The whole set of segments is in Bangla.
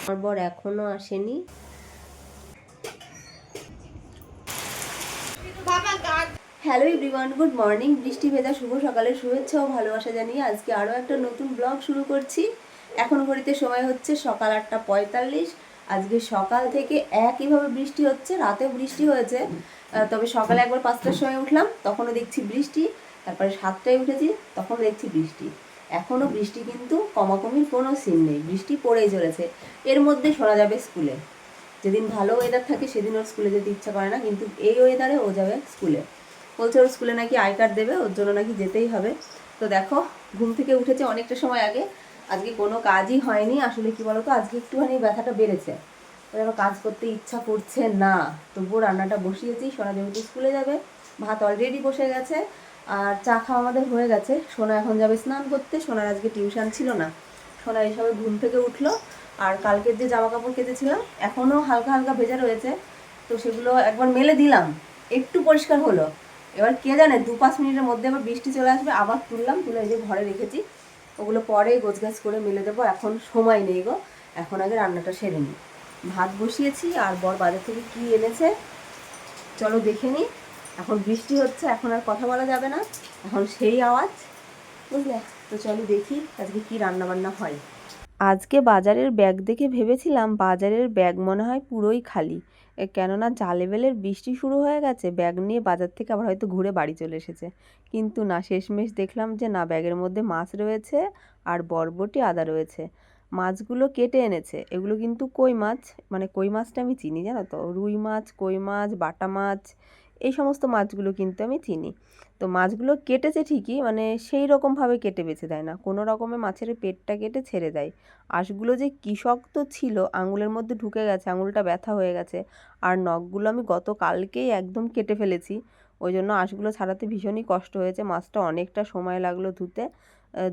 আমার বর এখনও আসেনি। হ্যালো এভরিওয়ান গুড মর্নিং বৃষ্টি ভেজা, শুভ সকালের শুভেচ্ছা ও ভালোবাসা জানিয়ে আজকে আরও একটা নতুন ব্লগ শুরু করছি। এখন ঘড়িতে সময় হচ্ছে সকাল আটটা পঁয়তাল্লিশ। আজকে সকাল থেকে একইভাবে বৃষ্টি হচ্ছে, রাতেও বৃষ্টি হয়েছে। তবে সকালে একবার পাঁচটার সময় উঠলাম, তখনও দেখছি বৃষ্টি, তারপরে সাতটায় উঠেছি তখন দেখছি বৃষ্টি। এখনও বৃষ্টি কিন্তু কমাকমির কোনো সিন নেই। বৃষ্টি পড়েই চলেছে। এর মধ্যে শোনা যাবে স্কুলে। যেদিন ভালো ওয়েদার থাকে সেদিন ওর স্কুলে যেতে ইচ্ছা করে না, কিন্তু এই ওয়েদারে ও যাবে স্কুলে। বলছে ওর স্কুলে নাকি আই কার্ড দেবে, ওর জন্য নাকি যেতেই হবে। তো দেখো, ঘুম থেকে উঠেছে অনেকটা সময় আগে। আজকে কোনো কাজই হয়নি। আসলে কি বলতো, আজকে একটুখানি ব্যথাটা বেড়েছে। দেখো কাজ করতে ইচ্ছা করছে না। তবুও রান্নাটা বসিয়েছি, সোনা যেহেতু স্কুলে যাবে। ভাত অলরেডি বসে গেছে, আর চা খাওয়া আমাদের হয়ে গেছে। সোনা এখন যাবে স্নান করতে, সোনার আজকে টিউশন ছিল না। সোনা এইসবে ঘুম থেকে উঠল, আর কালকের যে জামা কাপড় কেচেছিলাম, এখনও হালকা হালকা ভেজা রয়েছে, তো সেগুলো একবার মেলে দিলাম। একটু পরিষ্কার হলো। এবার কে জানে, দু পাঁচ মিনিটের মধ্যে আবার বৃষ্টি চলে আসবে, আবার তুললাম, তুলে এই যে ঘরে রেখেছি। ওগুলো পরে গোছগাছ করে মেলে দেবো, এখন সময় নেই গো। এখন আগে রান্নাটা সেরে নিই। ভাত বসিয়েছি, আর বর বাজার থেকে কি এনেছে, চলো দেখে নিই। এখন বৃষ্টি হচ্ছে, এখন আর কথা বলা যাবে না। এখন সেই আওয়াজ, বুঝলে? তো চলো দেখি আজকে কি রান্না বান্না হয়। আজকে বাজারের ব্যাগ দেখে ভেবেছিলাম বাজারের ব্যাগ মনে হয় পুরোই খালি। কেননা যা লেভেলের বৃষ্টি শুরু হয়ে গেছে, ব্যাগ নিয়ে বাজার থেকে আবার হয়তো ঘুরে বাড়ি চলে এসেছে। কিন্তু না, শেষমেশ দেখলাম যে না, ব্যাগের মধ্যে মাছ রয়েছে আর বরবটি আদা রয়েছে। মাছগুলো কেটে এনেছে। এগুলো কিন্তু কই মাছ? মানে কই মাছটা আমি চিনি জানো তো? রুই মাছ, কই মাছ, বাটা মাছ এই সমস্ত মাছগুলো কিন্তু আমি চিনি। তো মাছগুলো কেটেছে ঠিকই মানে সেই রকমভাবে কেটে বেছে দেয় না। কোনো রকমে মাছের পেটটা কেটে ছেড়ে দেয়। আঁশগুলো যে কী শক্ত ছিল, আঙুলের মধ্যে ঢুকে গেছে, আঙুলটা ব্যথা হয়ে গেছে, আর নখগুলো আমি গত কালকেই একদম কেটে ফেলেছি। ওই জন্য আঁশগুলো ছাড়াতে ভীষণই কষ্ট হয়েছে। মাছটা অনেকটা সময় লাগল ধুতে।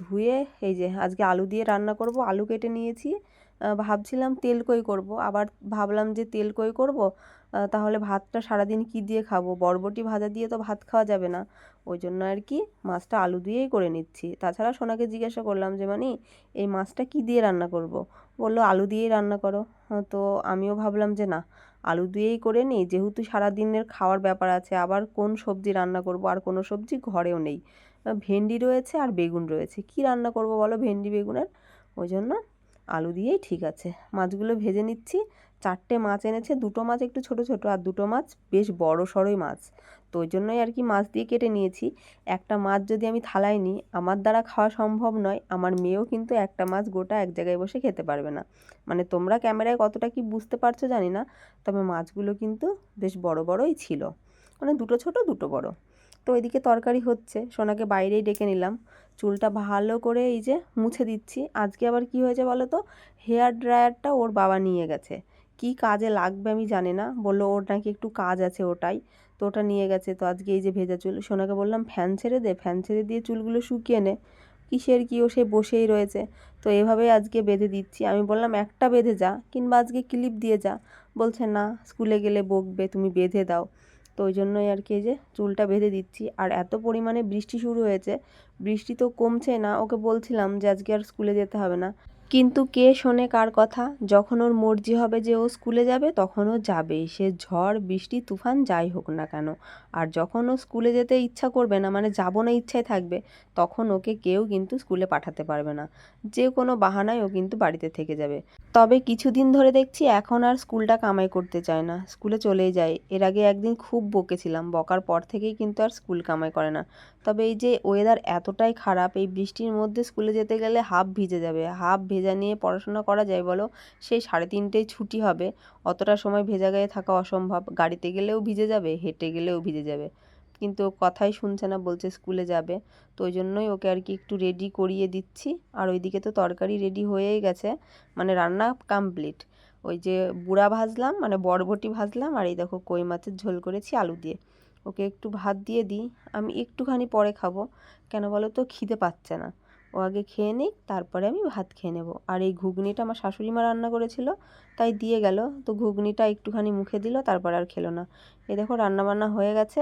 ধুয়ে এই যে আজকে আলু দিয়ে রান্না করব, আলু কেটে নিয়েছি। ভাবছিলাম তেল কই করব। আবার ভাবলাম যে তেল কই করব তাহলে ভাতটা সারাদিন কি দিয়ে খাব? বরবটি ভাজা দিয়ে তো ভাত খাওয়া যাবে না। ওই জন্য আর কি মাছটা আলু দিয়েই করে নিচ্ছি। তাছাড়া সোনাকে জিজ্ঞাসা করলাম যে মানে এই মাছটা কি দিয়ে রান্না করব। বলল, আলু দিয়েই রান্না করো। তো আমিও ভাবলাম যে, না, আলু দিয়েই করে নিই। যেহেতু সারাদিনের খাওয়ার ব্যাপার আছে, আবার কোন সবজি রান্না করব? আর কোনো সবজি ঘরেও নেই। ভেন্ডি রয়েছে আর বেগুন রয়েছে। কি রান্না করব বলো? ভেন্ডি, বেগুনের। ওই জন্য আলু দিয়েই ঠিক আছে। মাছগুলো ভেজে নিচ্ছি। চারটে মাছ এনেছে, দুটো মাছ একটু ছোট ছোট আর দুটো মাছ বেশ বড় সড়ই মাছ। তো ওই জন্যই আর কি মাছ দিয়ে কেটে নিয়েছি। একটা মাছ যদি আমি থালায় নিই আমার দ্বারা খাওয়া সম্ভব নয়, আমার মেয়েও কিন্তু একটা মাছ গোটা এক জায়গায় বসে খেতে পারবে না। মানে তোমরা ক্যামেরায় কতটা কি বুঝতে পারছ জানি না, তবে মাছগুলো কিন্তু বেশ বড় বড়ই ছিল। মানে দুটো ছোট, দুটো বড়। তো ওইদিকে তরকারি হচ্ছে, সোনাকে বাইরেই ডেকে নিলাম। চুলটা ভালো করে এই যে মুছে দিচ্ছি। আজকে আবার কি হয়েছে বলো তো? হেয়ার ড্রায়ারটা ওর বাবা নিয়ে গেছে। কি কাজে লাগবে আমি জানি না। বলল ওর নাকি একটু কাজ আছে ওটাই। তো ওটা নিয়ে গেছে। তো আজকে এই যে ভেজা চুল, সোনাকে বললাম, ফ্যান ছেড়ে দে, ফ্যান ছেড়ে দিয়ে চুলগুলো শুকিয়ে নে। কিসের কি ও সে বসেই রয়েছে? তো এভাবেই আজকে বেঁধে দিচ্ছি। আমি বললাম, একটা বেঁধে যা, কিংবা আজকে ক্লিপ দিয়ে যা। বলছে, না, স্কুলে গেলে বকবে, তুমি বেঁধে দাও। তো ওই জন্যই আর কি যে চুলটা বেঁধে দিচ্ছি। আর এত পরিমাণে বৃষ্টি শুরু হয়েছে, বৃষ্টি তো কমছে না, ওকে বলছিলাম যে আজকে আর স্কুলে যেতে হবে না। কিন্তু কে শোনে কার কথা? যখন ওর মর্জি হবে যে ও স্কুলে যাবে, তখন ও যাবেই। সে ঝড়, বৃষ্টি, তুফান, যাই হোক না কেন। আর যখন ও স্কুলে যেতে ইচ্ছা করবে না মানে যাব না ইচ্ছায় থাকবে, তখন ওকে কেউ কিন্তু স্কুলে পাঠাতে পারবে না। যে কোনো বাহানায় ও কিন্তু বাড়িতে থেকে যাবে। তবে কিছুদিন ধরে দেখছি এখন আর স্কুলটা কামাই করতে চায় না, স্কুলে চলেই যায়। এর আগে একদিন খুব বকেছিলাম, বকার পর থেকেই কিন্তু আর স্কুল কামাই করে না। তবে এই যে ওয়েদার এতটাই খারাপ, এই বৃষ্টির মধ্যে স্কুলে যেতে গেলে হাফ ভিজে যাবে। হাফ ভেজা নিয়ে পড়াশোনা করা যায় বলো, সেই সাড়ে তিনটেই ছুটি হবে। অতটা সময় ভেজা গায়ে থাকা অসম্ভব। গাড়িতে গেলেও ভিজে যাবে, হেঁটে গেলেও ভিজে যাবে। কিন্তু কথাই শুনছে না, বলছে স্কুলে যাবে। তো ওই জন্যই ওকে আর কি একটু রেডি করিয়ে দিচ্ছি। আর ওইদিকে তো তরকারি রেডি হয়েই গেছে মানে রান্না কমপ্লিট ওই যে বুড়া ভাজলাম মানে বরবটি ভাজলাম, আর এই দেখো কই মাছের ঝোল করেছি, আলু দিয়ে। ওকে একটু ভাত দিয়ে দিই, আমি একটুখানি পরে খাব। কেন বলো তো, খিদে পাচ্ছে না। ও আগে খেয়ে নিক, তারপরে আমি ভাত খেয়ে নেব। আর এই ঘুগনিটা আমার শাশুড়ি মা রান্না করেছিল, তাই দিয়ে গেল। তো ঘুগনিটা একটুখানি মুখে দিল, তারপর আর খেলো না। এ দেখো রান্না বান্না হয়ে গেছে।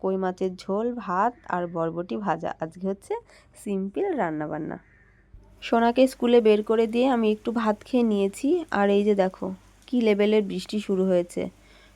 কই মাছের ঝোল, ভাত আর বরবটি ভাজা। আজকে হচ্ছে সিম্পল রান্না বান্না সোনাকে স্কুলে বের করে দিয়ে আমি একটু ভাত খেয়ে নিয়েছি। আর এই যে দেখো, কি লেভেলের বৃষ্টি শুরু হয়েছে।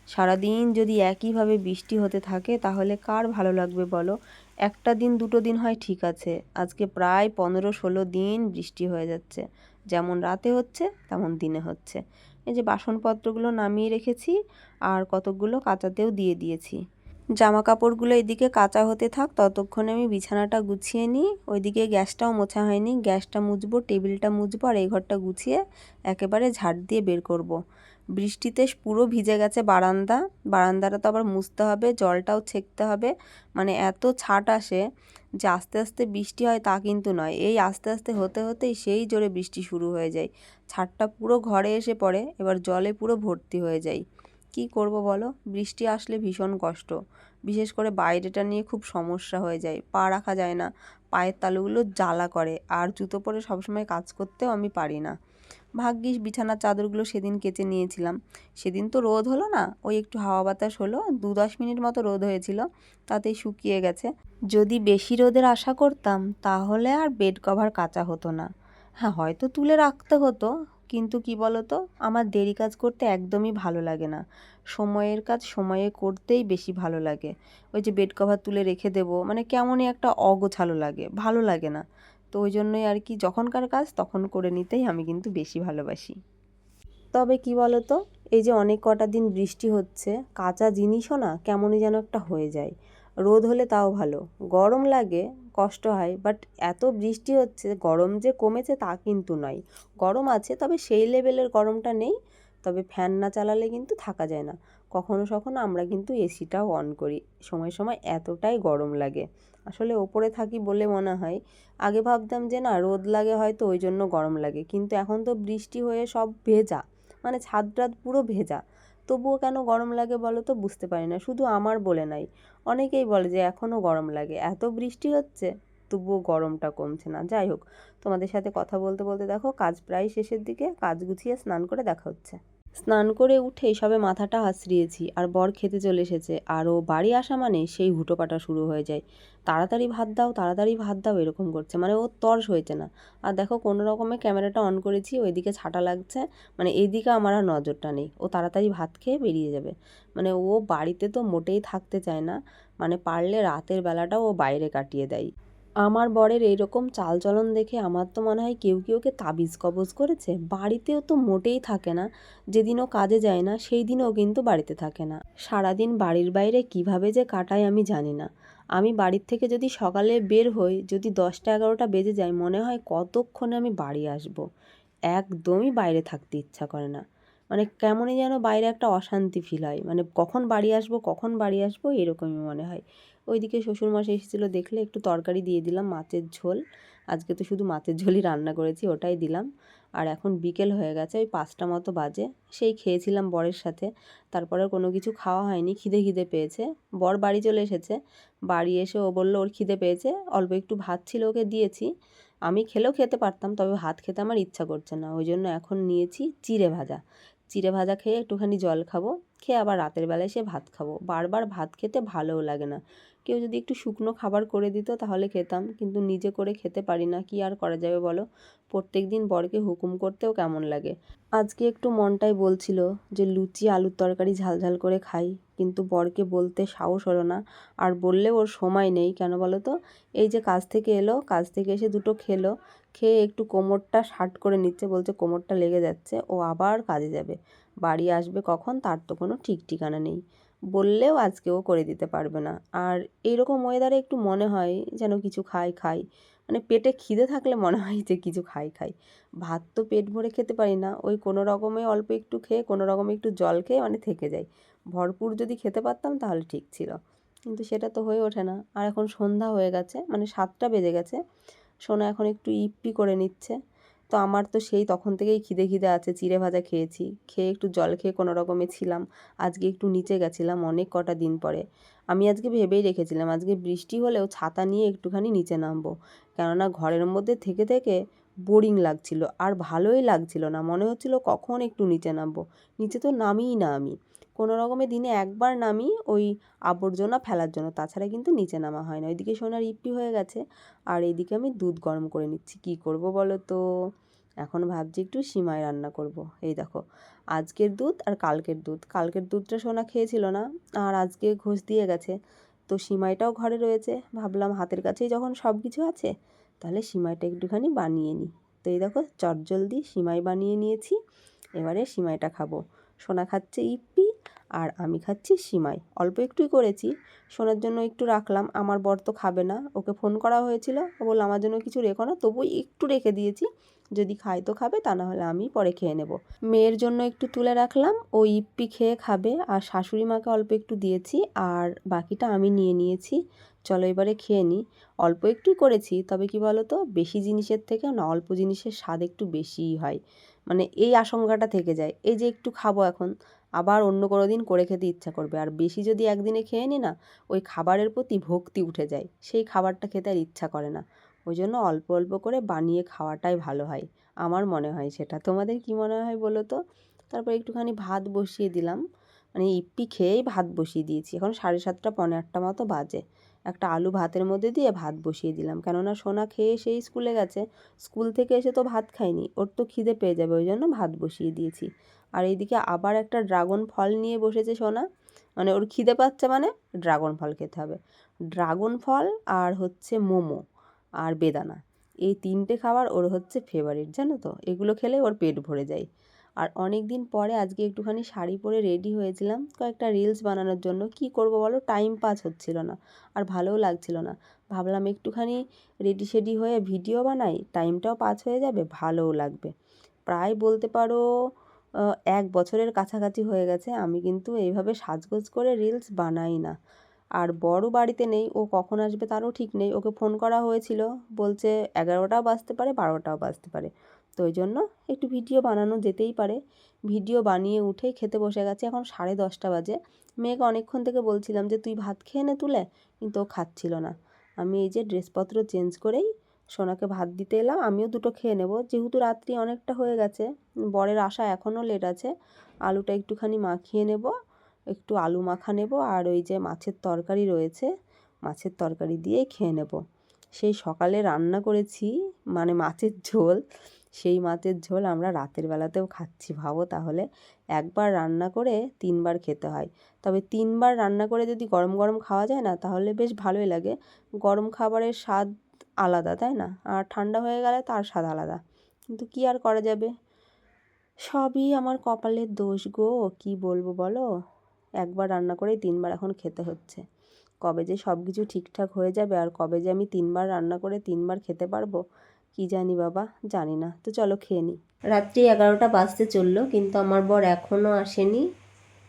সারাদিন যদি একইভাবে বৃষ্টি হতে থাকে, তাহলে কার ভালো লাগবে বলো? একটা দিন দুটো দিন হয় ঠিক আছে। আজকে প্রায় পনেরো ষোলো দিন বৃষ্টি হয়ে যাচ্ছে। যেমন রাতে হচ্ছে, তেমন দিনে হচ্ছে। এই যে বাসনপত্রগুলো নামিয়ে রেখেছি আর কতকগুলো কাচাতেও দিয়ে দিয়েছি। জামা কাপড়গুলো এদিকে কাঁচা হতে থাক, ততক্ষণে আমি বিছানাটা গুছিয়ে নিই। ওইদিকে গ্যাসটাও মোছা হয়নি। গ্যাসটা মুছবো, টেবিলটা মুছবো আর এই ঘরটা গুছিয়ে একেবারে ঝাড় দিয়ে বের করব। বৃষ্টিতে পুরো ভিজে গেছে বারান্দা। বারান্দাটা তো আবার মুছতে হবে, জলটাও ছেঁকতে হবে। মানে এত ছাট আসে যে আস্তে আস্তে বৃষ্টি হয় তা কিন্তু নয়। এই আস্তে আস্তে হতে হতেই সেই জোরে বৃষ্টি শুরু হয়ে যায়। ছাটটা পুরো ঘরে এসে পড়ে, এবার জলে পুরো ভর্তি হয়ে যায়। কি করব বলো? বৃষ্টি আসলে ভীষণ কষ্ট। বিশেষ করে বাইরেটা নিয়ে খুব সমস্যা হয়ে যায়। পা রাখা যায় না। পায়ের তালুগুলো জ্বালা করে। আর জুতো পরে সবসময় কাজ করতেও আমি পারি না। ভাগ্যিস বিছানার চাদরগুলো সেদিন কেচে নিয়েছিলাম। সেদিন তো রোদ হলো না, ওই একটু হাওয়া বাতাস হলো, দু দশ মিনিট মতো রোদ হয়েছিল তাতেই শুকিয়ে গেছে। যদি বেশি রোদের আশা করতাম, তাহলে আর বেড কভার কাচা হতো না। হ্যাঁ হয়তো তুলে রাখতে হতো, কিন্তু কি বলতো, আমার দেরি কাজ করতে একদমই ভালো লাগে না। সময়ের কাজ সময়ে করতেই বেশি ভালো লাগে। ওই যে বেড কভার তুলে রেখে দেবো মানে কেমনই একটা অগোছালো লাগে, ভালো লাগে না। তো ওই জন্যই আর কি যখনকার কাজ তখন করে নিতেই আমি কিন্তু বেশি ভালোবাসি। তবে কি বলতো? এই যে অনেক কটা দিন বৃষ্টি হচ্ছে, কাঁচা জিনিসও না কেমনই যেন একটা হয়ে যায়। রোদ হলে তাও ভালো। গরম লাগে, কষ্ট হয় বাট এত বৃষ্টি হচ্ছে, গরম যে কমেছে তা কিন্তু নয়। গরম আছে, তবে সেই লেভেলের গরমটা নেই। তবে ফ্যান না চালালে কিন্তু থাকা যায় না। কখনো সখনো আমরা কিন্তু এসিটাও অন করি। সময় সময় এতটাই গরম লাগে। আসলে ওপরে থাকি বলে মনে হয়। আগে ভাবতাম যে না, রোদ লাগে হয়তো ওই জন্য গরম লাগে। কিন্তু এখন তো বৃষ্টি হয়ে সব ভেজা। মানে ছাদ টাদ পুরো ভেজা। তবুও কেন গরম লাগে বলো তো বুঝতে পারি না। শুধু আমার বলে নাই। অনেকেই বলে যে এখনও গরম লাগে। এত বৃষ্টি হচ্ছে, তবুও গরমটা কমছে না। যাই হোক, তোমাদের সাথে কথা বলতে বলতে দেখো, কাজ প্রায় শেষের দিকে। কাজ গুছিয়ে স্নান করে দেখা হচ্ছে। স্নান করে উঠেই সবে মাথাটা আছড়িয়েছি আর বর খেতে চলে এসেছে। আর ও বাড়ি আসা মানে সেই হুটোপাটা শুরু হয়ে যায়। তাড়াতাড়ি ভাত দাও, তাড়াতাড়ি ভাত দাও এরকম করছে। মানে ও তর্স হয়েছে না। আর দেখো কোনো রকমে ক্যামেরাটা অন করেছি, ওইদিকে ছাটা লাগছে। মানে এইদিকে আমার আর নজরটা নেই। ও তাড়াতাড়ি ভাত খেয়ে বেরিয়ে যাবে। মানে ও বাড়িতে তো মোটেই থাকতে চায় না। মানে পারলে রাতের বেলাটাও ও বাইরে কাটিয়ে দেয়। আমার বরের এইরকম চালচলন দেখে আমার তো মনে হয় কেউ কেউ তাবিজ কবজ করেছে। বাড়িতেও তো মোটেই থাকে না। যেদিনও কাজে যায় না সেই দিনও কিন্তু বাড়িতে থাকে না। সারাদিন বাড়ির বাইরে কীভাবে যে কাটায় আমি জানি না। আমি বাড়ির থেকে যদি সকালে বের হই, যদি দশটা এগারোটা বেজে যায়, মনে হয় কতক্ষণে আমি বাড়ি আসব। একদমই বাইরে থাকতে ইচ্ছা করে না। মানে কেমনই যেন বাইরে একটা অশান্তি ফিল হয়। মানে কখন বাড়ি আসব, কখন বাড়ি আসব, এরকমই মনে হয়। ওইদিকে শ্বশুরমশাই এসেছিল দেখলে একটু তরকারি দিয়ে দিলাম, মাছের ঝোল। আজকে তো শুধু মাছের ঝোলই রান্না করেছি, ওটাই দিলাম। আর এখন বিকেল হয়ে গেছে, ওই পাঁচটা মতো বাজে। সেই খেয়েছিলাম বরের সাথে, তারপরে কোনো কিছু খাওয়া হয়নি, খিদে খিদে পেয়েছে। বর বাড়ি চলে এসেছে, বাড়ি এসে ও বলল ওর খিদে পেয়েছে, অল্প একটু ভাত ছিল ওকে দিয়েছি। আমি খেলেও খেতে পারতাম, তবে ভাত খেতে আমার ইচ্ছা করছে না, ওই জন্য এখন নিয়েছি চিড়ে ভাজা। চিড়ে ভাজা খেয়ে একটুখানি জল খাব, খেয়ে আবার রাতের বেলায় সে ভাত খাব। বারবার ভাত খেতে ভালোও লাগে না। কেউ যদি একটু শুকনো খাবার করে দিত তাহলে খেতাম, কিন্তু নিজে করে খেতে পারি না, কি আর করা যাবে বলো? প্রত্যেক দিন বরকে হুকুম করতেও কেমন লাগে। আজকে একটু মনটাই বলছিল যে লুচি, আলুর তরকারি ঝালঝাল করে খাই, কিন্তু বরকে বলতে সাহস হলো না। আর বললে ওর সময় নেই, কেন বলো তো? এই যে কাজ থেকে এলো, কাজ থেকে এসে দুটো খেলো, খেয়ে একটু কোমরটা শার্ট করে নিচ্ছে বলছে কোমরটা লেগে যাচ্ছে, ও আবার কাজে যাবে। বাড়ি আসবে কখন তার তো কোনো ঠিক ঠিকানা নেই। বললেও আজকেও করে দিতে পারবে না। আর এইরকম ওয়েদারে একটু মনে হয় যেন কিছু খাই খাই। মানে পেটে খিদে থাকলে মনে হয় যে কিছু খাই খাই। ভাত তো পেট ভরে খেতে পারি না। ওই কোনো রকমে অল্প একটু খেয়ে, কোনো রকমে একটু জল খেয়ে মানে থেকে যাই ভরপুর যদি খেতে পারতাম তাহলে ঠিক ছিল। কিন্তু সেটা তো হয়ে ওঠে না। আর এখন সন্ধ্যা হয়ে গেছে মানে সাতটা বেজে গেছে। সোনা এখন একটু ইপ্পি করে নিচ্ছে। তো আমার তো সেই তখন থেকেই খিদে খিদে আছে, চিড়ে ভাজা খেয়েছি। খেয়ে একটু জল খেয়ে কোনো রকমে ছিলাম। আজকে একটু নিচে গেছিলাম অনেক কটা দিন পরে। আমি আজকে ভেবেই রেখেছিলাম, আজকে বৃষ্টি হলেও ছাতা নিয়ে একটুখানি নিচে নামবো। কেননা ঘরের মধ্যে থেকে থেকে বোরিং লাগছিল, আর ভালোই লাগছিল না। মনে হচ্ছিল কখন একটু নিচে নামবো। নিচে তো নামিই না আমি। কোনো রকমে দিনে একবার নামি ওই আবর্জনা ফেলার জন্য। তাছাড়া কিন্তু নিচে নামা হয় না। ওইদিকে সোনার ইপি হয়ে গেছে। আর এইদিকে আমি দুধ গরম করে নিচ্ছি। কি করব বলো তো? এখন ভাবছি একটু সিমাই রান্না করব। এই দেখো, আজকের দুধ আর কালকের দুধ। কালকের দুধটা সোনা খেয়েছিল না, আর আজকে ঘোষ দিয়ে গেছে। তো সিমাইটাও ঘরে রয়েছে। ভাবলাম হাতের কাছেই যখন সব কিছু আছে, তাহলে সিমাইটা একটুখানি বানিয়ে নিই। তো এই দেখো, চটজলদি সিমাই বানিয়ে নিয়েছি। এবারে সিমাইটা খাব। সোনা খাচ্ছে ইপ্পি আর আমি খাচ্ছি সিমাই। অল্প একটুই করেছি। শোনার জন্য একটু রাখলাম। আমার বর তো খাবে না। ওকে ফোন করা হয়েছিল। ও বলল, আমার জন্য কিছু রেখো না। তবুও একটু রেখে দিয়েছি। যদি খাই তো খাবে, তা না হলে আমি পরে খেয়ে নেব। মেয়ের জন্য একটু তুলে রাখলাম। ও ইপ্পি খেয়ে খাবে। আর শাশুড়ি মাকে অল্প একটু দিয়েছি। আর বাকিটা আমি নিয়ে নিয়েছি। চলো এবারে খেয়ে নিই। অল্প একটুই করেছি। তবে কি বলো তো বেশি জিনিসের থেকে না, অল্প জিনিসের স্বাদ একটু বেশিই হয়। মানে এই আশঙ্কাটা থেকে যায়। এই যে একটু খাব এখন। আবার অন্য কোনো দিন করে খেতে ইচ্ছা করবে। আর বেশি যদি একদিনে খেয়ে নিই না, ওই খাবারের প্রতি ভক্তি উঠে যায়। সেই খাবারটা খেতে আর ইচ্ছা করে না। ওই জন্য অল্প অল্প করে বানিয়ে খাওয়াটাই ভালো হয়। আমার মনে হয় সেটা। তোমাদের কি মনে হয় বলো তো? তারপর একটুখানি ভাত বসিয়ে দিলাম। মানে ইপ্পি খেয়েই ভাত বসিয়ে দিয়েছি। এখন সাড়ে সাতটা পনেরো আটটা মতো বাজে। একটা আলু ভাতের মধ্যে দিয়ে ভাত বসিয়ে দিলাম। কেননা সোনা খেয়ে সেই স্কুলে গেছে। স্কুল থেকে এসে তো ভাত খায়নি ওর তো খিদে পেয়ে যাবে। ওই জন্য ভাত বসিয়ে দিয়েছি। আর এইদিকে আবার একটা ড্রাগন ফল নিয়ে বসেছে সোনা। মানে ওর খিদে পাচ্ছে মানে ড্রাগন ফল খেতে হবে। ড্রাগন ফল আর হচ্ছে মোমো আর বেদানা। এই তিনটে খাবার ওর হচ্ছে ফেভারিট জানো তো? এগুলো খেলে ওর পেট ভরে যায়। আর অনেক দিন পরে আজকে একটুখানি শাড়ি পরে রেডি হয়েছিলাম। কয়েকটা রিলস বানানোর জন্য। কি করব বলো? টাইম পাস হচ্ছিল না। আর ভালোও লাগছিল না। ভাবলাম একটুখানি রেডি শেডি হয়ে ভিডিও বানাই। টাইমটাও পাস হয়ে যাবে, ভালোও লাগবে। প্রায় বলতে পারো এক বছরের কাছাকাছি হয়ে গেছে, আমি কিন্তু এইভাবে সাজগোজ করে রিলস বানাই না। আর বড় বাড়িতে নেই, ও কখন আসবে তারও ঠিক নেই। ওকে ফোন করা হয়েছিল, বলছে এগারোটাও বাজতে পারে, বারোটাও বাজতে পারে। তো ওই জন্য একটু ভিডিও বানানো যেতেই পারে। ভিডিও বানিয়ে উঠেই খেতে বসে গেছে, এখন সাড়ে দশটা বাজে। মেয়েকে অনেকক্ষণ থেকে বলছিলাম যে, তুই ভাত খেয়ে নে তুলে? কিন্তু ও খাচ্ছিল না। আমি এই যে ড্রেসপত্র চেঞ্জ করেই সোনাকে ভাত দিতে এলাম, আমিও দুটো খেয়ে নেব। যেহেতু রাত্রি অনেকটা হয়ে গেছে, বরের আসা এখনও লেট আছে। আলুটা একটুখানি মাখিয়ে নেব, একটু আলু মাখা নেব, আর ওই যে মাছের তরকারি রয়েছে, মাছের তরকারি দিয়েই খেয়ে নেব। সেই সকালে রান্না করেছি মানে মাছের ঝোল, সেই মাছের ঝোল আমরা রাতের বেলাতেও খাচ্ছি, ভাবো তাহলে। একবার রান্না করে তিনবার খেতে হয়। তবে তিনবার রান্না করে যদি গরম গরম খাওয়া যায় না, তাহলে বেশ ভালোই লাগে। গরম খাবারের স্বাদ আলাদা, তাই না? আর ঠান্ডা হয়ে গেলে তার স্বাদ আলাদা। কিন্তু কী আর করা যাবে? সবই আমার কপালের দোষ গো, কি বলব বলো? একবার রান্না করেই তিনবার এখন খেতে হচ্ছে। কবে যে সব কিছু ঠিকঠাক হয়ে যাবে আর কবে যে আমি তিনবার রান্না করে তিনবার খেতে পারব, কি জানি বাবা, জানি না। তো চলো খেয়ে নিই রাত্রি এগারোটা বাজতে চলল, কিন্তু আমার বর এখনও আসেনি।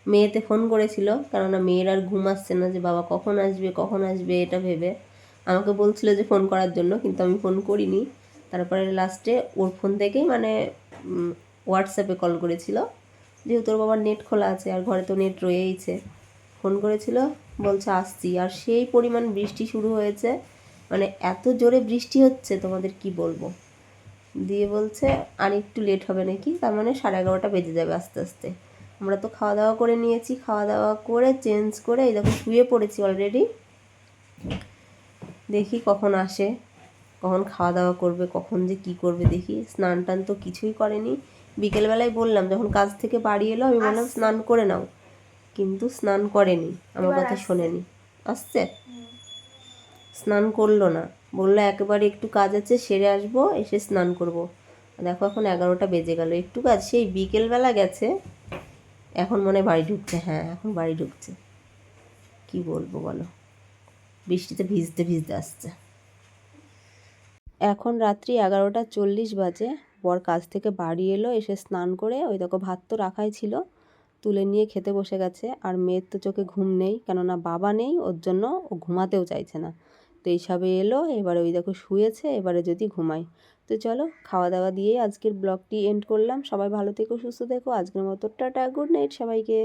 মেয়েতে ফোন করেছিল, কেননা মেয়ের আর ঘুম আসছে না যে বাবা কখন আসবে কখন আসবে এটা ভেবে। আমাকে বলছিল যে ফোন করার জন্য, কিন্তু আমি ফোন করিনি। তারপরে লাস্টে ওর ফোন থেকেই মানে হোয়াটসঅ্যাপে কল করেছিল। যেহেতু ওর বাবার নেট খোলা আছে, আর ঘরে তো নেট রয়েইছে। ফোন করেছিল, বলছে আসছি। আর সেই পরিমাণ বৃষ্টি শুরু হয়েছে মানে এত জোরে বৃষ্টি হচ্ছে, তোমাদের কি বলব? দিয়ে বলছে, আর একটু লেট হবে নাকি? তার মানে সাড়ে এগারোটা বেজে যাবে আস্তে আস্তে। আমরা তো খাওয়া দাওয়া করে নিয়েছি, খাওয়া দাওয়া করে চেঞ্জ করে, এই দেখো শুয়ে পড়েছি অলরেডি দেখি কখন আসে কখন খাওয়া দাওয়া করবে কখন যে কি করবে দেখি। স্নান টান তো কিছুই করেনি। বিকেলবেলায় বললাম যখন কাজ থেকে বাড়ি এলো আমি বললাম স্নান করে নাও। কিন্তু স্নান করেনি আমার কথা শোনেনি। আসছে? স্নান করল না। বলল একেবারে একটু কাজ আছে সেরে আসব এসে স্নান করব। দেখো এখন এগারোটা বেজে গেল একটু কাজ। সেই বিকেলবেলা গেছে এখন মনে বাড়ি ঢুকছে। হ্যাঁ এখন বাড়ি ঢুকছে। কি বলব বলো? বৃষ্টিতে ভিজতে ভিজতে আসছে। এখন রাত্রি এগারোটা চল্লিশ বাজে। বর কাজ থেকে বাড়ি এলো, এসে স্নান করে ওই দেখো ভাত তো রাখাই ছিল, তুলে নিয়ে খেতে বসে গেছে। আর মেয়ের তো চোখে ঘুম নেই, কেননা বাবা নেই, ওর জন্য ও ঘুমাতেও চাইছে না। তো এইসবে এলো, এবারে ওই দেখো শুয়েছে, এবারে যদি ঘুমাই তো চলো, খাওয়া দাওয়া দিয়ে আজকের ব্লগটি এন্ড করলাম। সবাই ভালো থেকো, সুস্থ থেকো। আজকের মতো টাটা গুড নাইট সবাইকে।